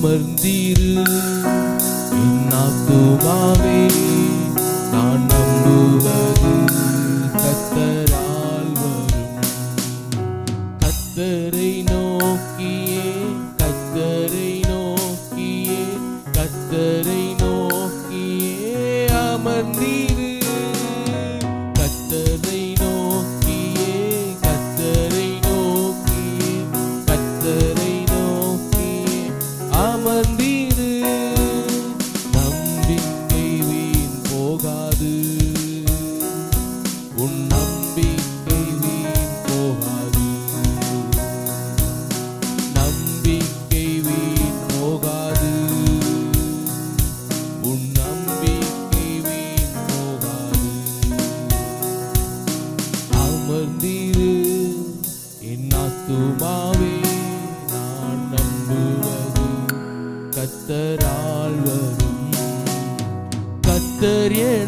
அமர்ந்தீரு. இன்னாத்துமாவே நான் நம்புவது கத்தரால் வரும். கத்தரை நோக்கியே கத்தரை நோக்கியே கத்தரை நோக்கியே அமர்ந்தீர் கத்தரால் வரும் கத்தர் என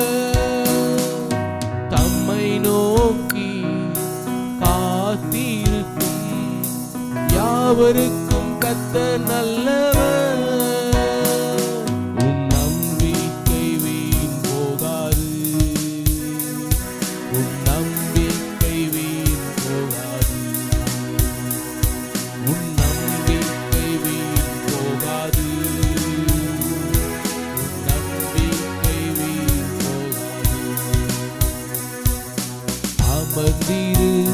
யாவருக்கும் கத்த நல்லவர். உன் நம்பிக்கை வீண் போகாது. உன் நம்பிக்கை வீண் போகாது. உன் நம்பிக்கை வீண் போகாது. உன் நம்பிக்கை வீண் போகாது. அமர்ந்திரு